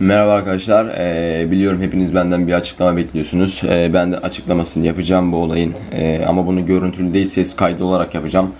Merhaba arkadaşlar. Ee, biliyorum hepiniz benden bir açıklama bekliyorsunuz. Ee, ben de açıklamasını yapacağım bu olayın. Ee, ama bunu görüntülü değil ses kaydı olarak yapacağım.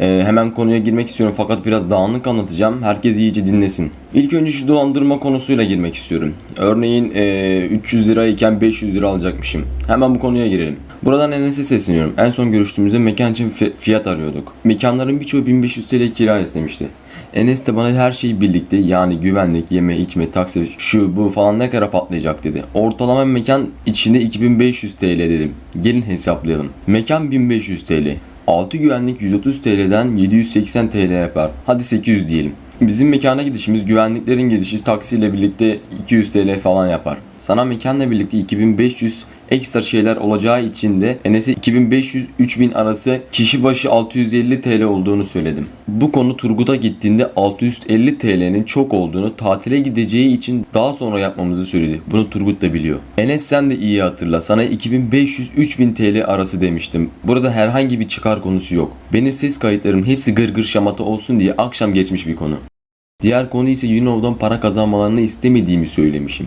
Ee, hemen konuya girmek istiyorum fakat biraz dağınık anlatacağım. Herkes iyice dinlesin. İlk önce şu dolandırma konusuyla girmek istiyorum. Örneğin ee, 300 lira iken 500 lira alacakmışım. Hemen bu konuya girelim. Buradan Enes'e sesleniyorum. En son görüştüğümüzde mekan için fi- fiyat arıyorduk. Mekanların birçoğu 1500 TL kira istemişti. Enes de bana her şeyi birlikte yani güvenlik, yeme, içme, taksi, şu bu falan ne kadar patlayacak dedi. Ortalama mekan içinde 2500 TL dedim. Gelin hesaplayalım. Mekan 1500 TL. 6 güvenlik 130 TL'den 780 TL yapar. Hadi 800 diyelim. Bizim mekana gidişimiz güvenliklerin gidişi taksiyle birlikte 200 TL falan yapar. Sana mekanla birlikte 2500 ekstra şeyler olacağı için de Enes'e 2500-3000 arası kişi başı 650 TL olduğunu söyledim. Bu konu Turgut'a gittiğinde 650 TL'nin çok olduğunu tatile gideceği için daha sonra yapmamızı söyledi. Bunu Turgut da biliyor. Enes sen de iyi hatırla. Sana 2500-3000 TL arası demiştim. Burada herhangi bir çıkar konusu yok. Benim ses kayıtlarım hepsi gırgır şamata olsun diye akşam geçmiş bir konu. Diğer konu ise Yunov'dan para kazanmalarını istemediğimi söylemişim.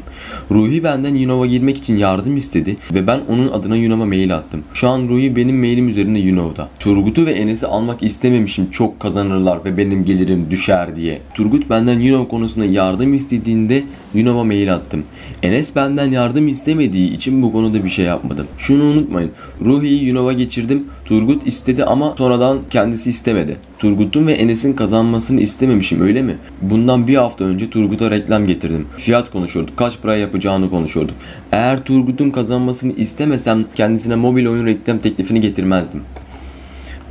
Ruhi benden Yunov'a girmek için yardım istedi ve ben onun adına Yunov'a mail attım. Şu an Ruhi benim mailim üzerinde Yunov'da. Turgut'u ve Enes'i almak istememişim çok kazanırlar ve benim gelirim düşer diye. Turgut benden Yunov konusunda yardım istediğinde Yunov'a mail attım. Enes benden yardım istemediği için bu konuda bir şey yapmadım. Şunu unutmayın. Ruhi'yi Yunov'a geçirdim. Turgut istedi ama sonradan kendisi istemedi. Turgut'un ve Enes'in kazanmasını istememişim öyle mi? Bundan bir hafta önce Turgut'a reklam getirdim. Fiyat konuşuyorduk. Kaç para yapacağını konuşuyorduk. Eğer Turgut'un kazanmasını istemesem kendisine mobil oyun reklam teklifini getirmezdim.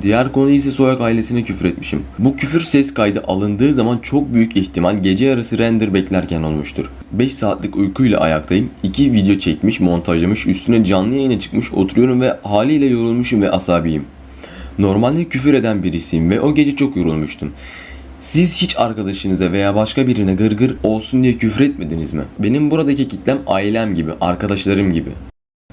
Diğer konu ise Soyak ailesine küfür etmişim. Bu küfür ses kaydı alındığı zaman çok büyük ihtimal gece yarısı render beklerken olmuştur. 5 saatlik uykuyla ayaktayım. 2 video çekmiş, montajlamış, üstüne canlı yayına çıkmış, oturuyorum ve haliyle yorulmuşum ve asabiyim. Normalde küfür eden birisiyim ve o gece çok yorulmuştum. Siz hiç arkadaşınıza veya başka birine gırgır olsun diye küfür etmediniz mi? Benim buradaki kitlem ailem gibi, arkadaşlarım gibi.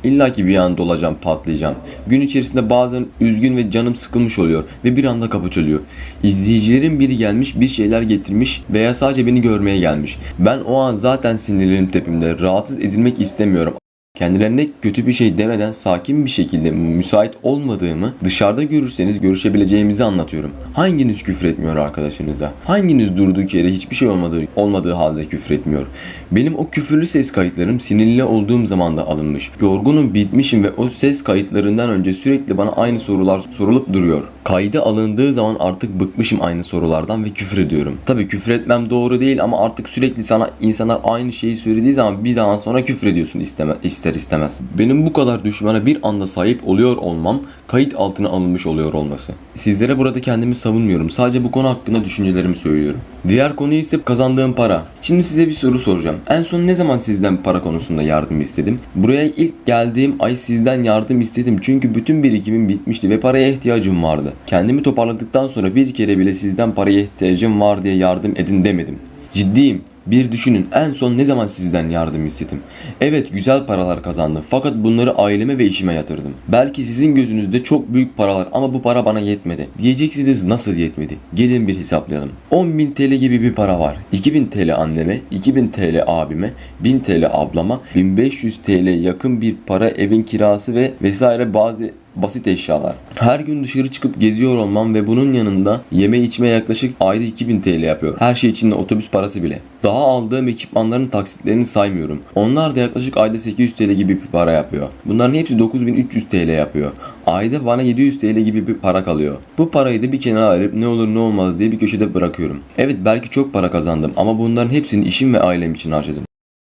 İlla ki bir anda olacağım, patlayacağım. Gün içerisinde bazen üzgün ve canım sıkılmış oluyor ve bir anda kapı çalıyor. İzleyicilerin biri gelmiş, bir şeyler getirmiş veya sadece beni görmeye gelmiş. Ben o an zaten sinirlerim tepimde, rahatsız edilmek istemiyorum. Kendilerine kötü bir şey demeden sakin bir şekilde müsait olmadığımı dışarıda görürseniz görüşebileceğimizi anlatıyorum. Hanginiz küfür etmiyor arkadaşınıza? Hanginiz durduk yere hiçbir şey olmadığı, olmadığı halde küfür etmiyor? Benim o küfürlü ses kayıtlarım sinirli olduğum zaman da alınmış. Yorgunum bitmişim ve o ses kayıtlarından önce sürekli bana aynı sorular sorulup duruyor. Kaydı alındığı zaman artık bıkmışım aynı sorulardan ve küfür ediyorum. Tabii küfür etmem doğru değil ama artık sürekli sana insanlar aynı şeyi söylediği zaman bir zaman sonra küfür ediyorsun isteme, ister istemez. Benim bu kadar düşmana bir anda sahip oluyor olmam kayıt altına alınmış oluyor olması. Sizlere burada kendimi savunmuyorum. Sadece bu konu hakkında düşüncelerimi söylüyorum. Diğer konu ise kazandığım para. Şimdi size bir soru soracağım. En son ne zaman sizden para konusunda yardım istedim? Buraya ilk geldiğim ay sizden yardım istedim. Çünkü bütün birikimim bitmişti ve paraya ihtiyacım vardı. Kendimi toparladıktan sonra bir kere bile sizden paraya ihtiyacım var diye yardım edin demedim. Ciddiyim. Bir düşünün en son ne zaman sizden yardım istedim? Evet güzel paralar kazandım fakat bunları aileme ve işime yatırdım. Belki sizin gözünüzde çok büyük paralar ama bu para bana yetmedi. Diyeceksiniz nasıl yetmedi? Gelin bir hesaplayalım. 10.000 TL gibi bir para var. 2000 TL anneme, 2000 TL abime, 1000 TL ablama, 1500 TL yakın bir para evin kirası ve vesaire bazı basit eşyalar. Her gün dışarı çıkıp geziyor olmam ve bunun yanında yeme içme yaklaşık ayda 2000 TL yapıyor. Her şey içinde otobüs parası bile. Daha aldığım ekipmanların taksitlerini saymıyorum. Onlar da yaklaşık ayda 800 TL gibi bir para yapıyor. Bunların hepsi 9300 TL yapıyor. Ayda bana 700 TL gibi bir para kalıyor. Bu parayı da bir kenara ayırıp ne olur ne olmaz diye bir köşede bırakıyorum. Evet belki çok para kazandım ama bunların hepsini işim ve ailem için harcadım.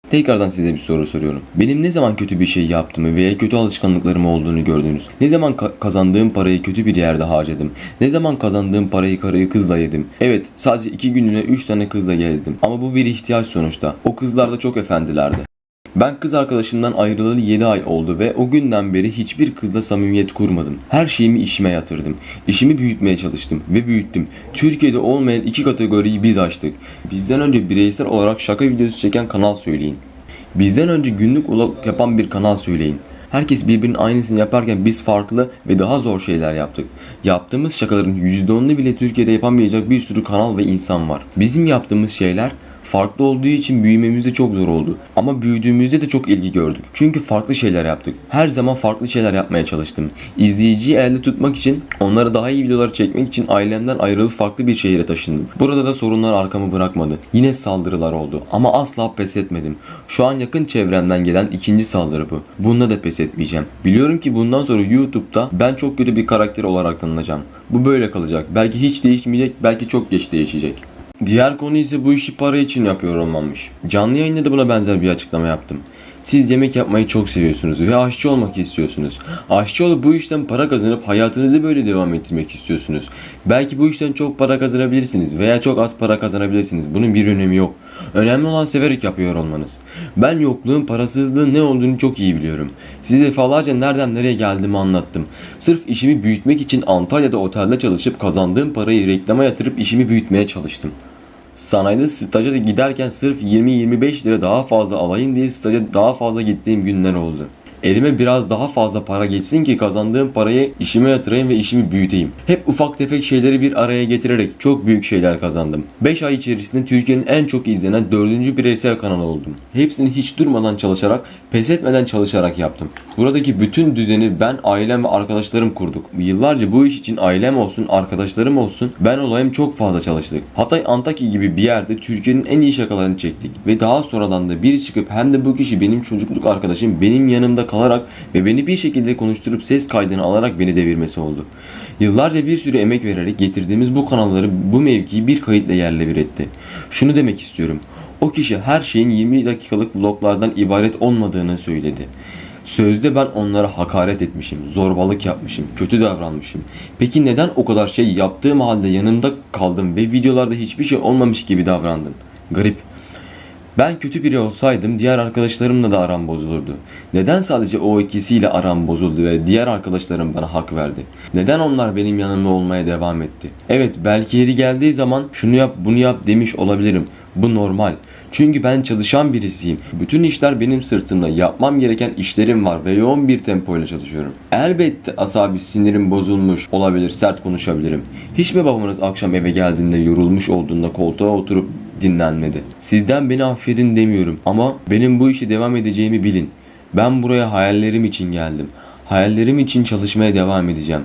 Tekrardan size bir soru soruyorum. Benim ne zaman kötü bir şey yaptığımı veya kötü alışkanlıklarım olduğunu gördünüz? Ne zaman ka- kazandığım parayı kötü bir yerde harcadım? Ne zaman kazandığım parayı karıyı kızla yedim? Evet sadece iki günlüğüne 3 tane kızla gezdim. Ama bu bir ihtiyaç sonuçta. O kızlar da çok efendilerdi. Ben kız arkadaşımdan ayrılalı 7 ay oldu ve o günden beri hiçbir kızla samimiyet kurmadım. Her şeyimi işime yatırdım. İşimi büyütmeye çalıştım ve büyüttüm. Türkiye'de olmayan iki kategoriyi biz açtık. Bizden önce bireysel olarak şaka videosu çeken kanal söyleyin. Bizden önce günlük vlog yapan bir kanal söyleyin. Herkes birbirinin aynısını yaparken biz farklı ve daha zor şeyler yaptık. Yaptığımız şakaların %10'unu bile Türkiye'de yapamayacak bir sürü kanal ve insan var. Bizim yaptığımız şeyler Farklı olduğu için büyümemiz de çok zor oldu. Ama büyüdüğümüzde de çok ilgi gördük. Çünkü farklı şeyler yaptık. Her zaman farklı şeyler yapmaya çalıştım. İzleyiciyi elde tutmak için, onlara daha iyi videolar çekmek için ailemden ayrılıp farklı bir şehire taşındım. Burada da sorunlar arkamı bırakmadı. Yine saldırılar oldu. Ama asla pes etmedim. Şu an yakın çevremden gelen ikinci saldırı bu. Bunda da pes etmeyeceğim. Biliyorum ki bundan sonra YouTube'da ben çok kötü bir karakter olarak tanınacağım. Bu böyle kalacak. Belki hiç değişmeyecek, belki çok geç değişecek. Diğer konu ise bu işi para için yapıyor olmamış. Canlı yayında da buna benzer bir açıklama yaptım. Siz yemek yapmayı çok seviyorsunuz ve aşçı olmak istiyorsunuz. Aşçı olup bu işten para kazanıp hayatınızı böyle devam ettirmek istiyorsunuz. Belki bu işten çok para kazanabilirsiniz veya çok az para kazanabilirsiniz. Bunun bir önemi yok. Önemli olan severek yapıyor olmanız. Ben yokluğun, parasızlığın ne olduğunu çok iyi biliyorum. Size defalarca nereden nereye geldiğimi anlattım. Sırf işimi büyütmek için Antalya'da otelde çalışıp kazandığım parayı reklama yatırıp işimi büyütmeye çalıştım. Sanayide staja giderken sırf 20-25 lira daha fazla alayım diye staja daha fazla gittiğim günler oldu. Elime biraz daha fazla para geçsin ki kazandığım parayı işime yatırayım ve işimi büyüteyim. Hep ufak tefek şeyleri bir araya getirerek çok büyük şeyler kazandım. 5 ay içerisinde Türkiye'nin en çok izlenen 4. bireysel kanalı oldum. Hepsini hiç durmadan çalışarak, pes etmeden çalışarak yaptım. Buradaki bütün düzeni ben, ailem ve arkadaşlarım kurduk. Yıllarca bu iş için ailem olsun, arkadaşlarım olsun, ben olayım çok fazla çalıştık. Hatay Antakya gibi bir yerde Türkiye'nin en iyi şakalarını çektik. Ve daha sonradan da biri çıkıp hem de bu kişi benim çocukluk arkadaşım benim yanımda kalarak ve beni bir şekilde konuşturup ses kaydını alarak beni devirmesi oldu. Yıllarca bir sürü emek vererek getirdiğimiz bu kanalları bu mevkiyi bir kayıtla yerle bir etti. Şunu demek istiyorum. O kişi her şeyin 20 dakikalık vloglardan ibaret olmadığını söyledi. Sözde ben onlara hakaret etmişim, zorbalık yapmışım, kötü davranmışım. Peki neden o kadar şey yaptığım halde yanında kaldım ve videolarda hiçbir şey olmamış gibi davrandın? Garip. Ben kötü biri olsaydım diğer arkadaşlarımla da aram bozulurdu. Neden sadece o ikisiyle aram bozuldu ve diğer arkadaşlarım bana hak verdi? Neden onlar benim yanımda olmaya devam etti? Evet belki yeri geldiği zaman şunu yap bunu yap demiş olabilirim. Bu normal. Çünkü ben çalışan birisiyim. Bütün işler benim sırtımda. Yapmam gereken işlerim var ve yoğun bir tempoyla çalışıyorum. Elbette asabi sinirim bozulmuş olabilir, sert konuşabilirim. Hiç mi babanız akşam eve geldiğinde yorulmuş olduğunda koltuğa oturup dinlenmedi? Sizden beni affedin demiyorum ama benim bu işe devam edeceğimi bilin. Ben buraya hayallerim için geldim. Hayallerim için çalışmaya devam edeceğim.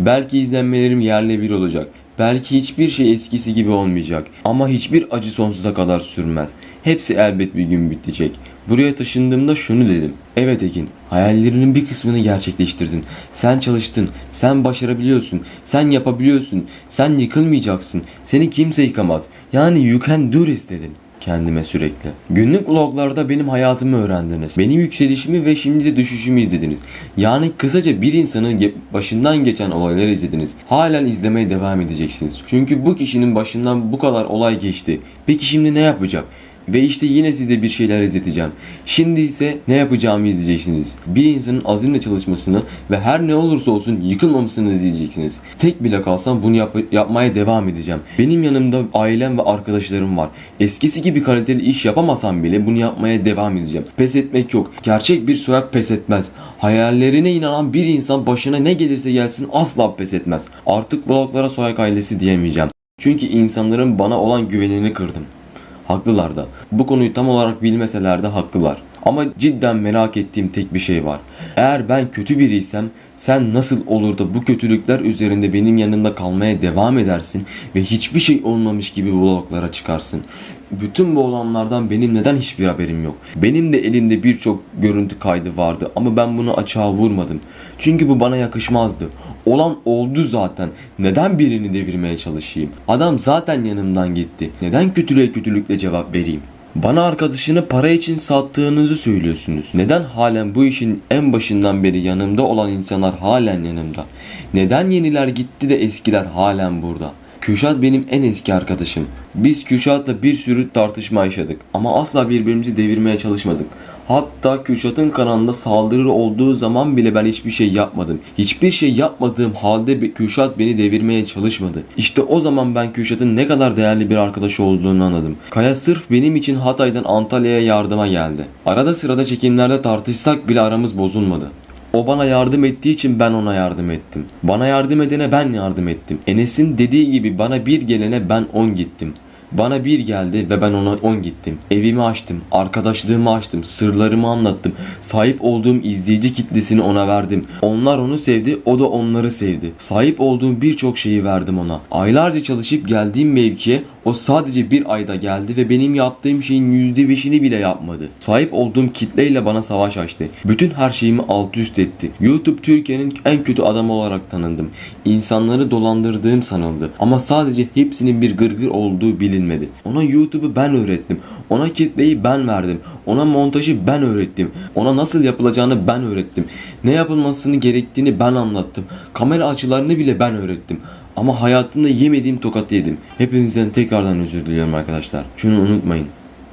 Belki izlenmelerim yerle bir olacak. Belki hiçbir şey eskisi gibi olmayacak. Ama hiçbir acı sonsuza kadar sürmez. Hepsi elbet bir gün bitecek. Buraya taşındığımda şunu dedim. Evet Ekin, hayallerinin bir kısmını gerçekleştirdin. Sen çalıştın, sen başarabiliyorsun, sen yapabiliyorsun, sen yıkılmayacaksın. Seni kimse yıkamaz. Yani you can do this dedim kendime sürekli. Günlük vloglarda benim hayatımı öğrendiniz. Benim yükselişimi ve şimdi de düşüşümü izlediniz. Yani kısaca bir insanın başından geçen olayları izlediniz. Halen izlemeye devam edeceksiniz. Çünkü bu kişinin başından bu kadar olay geçti. Peki şimdi ne yapacak? Ve işte yine size bir şeyler izleteceğim. Şimdi ise ne yapacağımı izleyeceksiniz. Bir insanın azimle çalışmasını ve her ne olursa olsun yıkılmamasını izleyeceksiniz. Tek bile kalsam bunu yap- yapmaya devam edeceğim. Benim yanımda ailem ve arkadaşlarım var. Eskisi gibi kaliteli iş yapamasam bile bunu yapmaya devam edeceğim. Pes etmek yok. Gerçek bir soyak pes etmez. Hayallerine inanan bir insan başına ne gelirse gelsin asla pes etmez. Artık vloglara soyak ailesi diyemeyeceğim. Çünkü insanların bana olan güvenini kırdım. Haklılar da. Bu konuyu tam olarak bilmeseler de haklılar. Ama cidden merak ettiğim tek bir şey var. Eğer ben kötü biriysem sen nasıl olur da bu kötülükler üzerinde benim yanımda kalmaya devam edersin ve hiçbir şey olmamış gibi vloglara çıkarsın. Bütün bu olanlardan benim neden hiçbir haberim yok? Benim de elimde birçok görüntü kaydı vardı ama ben bunu açığa vurmadım. Çünkü bu bana yakışmazdı. Olan oldu zaten. Neden birini devirmeye çalışayım? Adam zaten yanımdan gitti. Neden kötülüğe kötülükle cevap vereyim? Bana arkadaşını para için sattığınızı söylüyorsunuz. Neden halen bu işin en başından beri yanımda olan insanlar halen yanımda? Neden yeniler gitti de eskiler halen burada? Kürşat benim en eski arkadaşım. Biz Kürşat'la bir sürü tartışma yaşadık ama asla birbirimizi devirmeye çalışmadık. Hatta Kürşat'ın kanalında saldırı olduğu zaman bile ben hiçbir şey yapmadım. Hiçbir şey yapmadığım halde Kürşat beni devirmeye çalışmadı. İşte o zaman ben Kürşat'ın ne kadar değerli bir arkadaş olduğunu anladım. Kaya sırf benim için Hatay'dan Antalya'ya yardıma geldi. Arada sırada çekimlerde tartışsak bile aramız bozulmadı. O bana yardım ettiği için ben ona yardım ettim. Bana yardım edene ben yardım ettim. Enes'in dediği gibi bana bir gelene ben on gittim. Bana bir geldi ve ben ona 10 gittim. Evimi açtım, arkadaşlığımı açtım, sırlarımı anlattım. Sahip olduğum izleyici kitlesini ona verdim. Onlar onu sevdi, o da onları sevdi. Sahip olduğum birçok şeyi verdim ona. Aylarca çalışıp geldiğim mevkiye o sadece bir ayda geldi ve benim yaptığım şeyin %5'ini bile yapmadı. Sahip olduğum kitleyle bana savaş açtı. Bütün her şeyimi alt üst etti. YouTube Türkiye'nin en kötü adamı olarak tanındım. İnsanları dolandırdığım sanıldı. Ama sadece hepsinin bir gırgır olduğu bilinmedi. Ona YouTube'u ben öğrettim. Ona kitleyi ben verdim. Ona montajı ben öğrettim. Ona nasıl yapılacağını ben öğrettim. Ne yapılmasını gerektiğini ben anlattım. Kamera açılarını bile ben öğrettim. Ama hayatımda yemediğim tokatı yedim. Hepinizden tekrardan özür diliyorum arkadaşlar. Şunu unutmayın.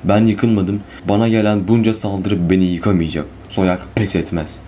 Ben yıkılmadım. Bana gelen bunca saldırı beni yıkamayacak. Soyak pes etmez.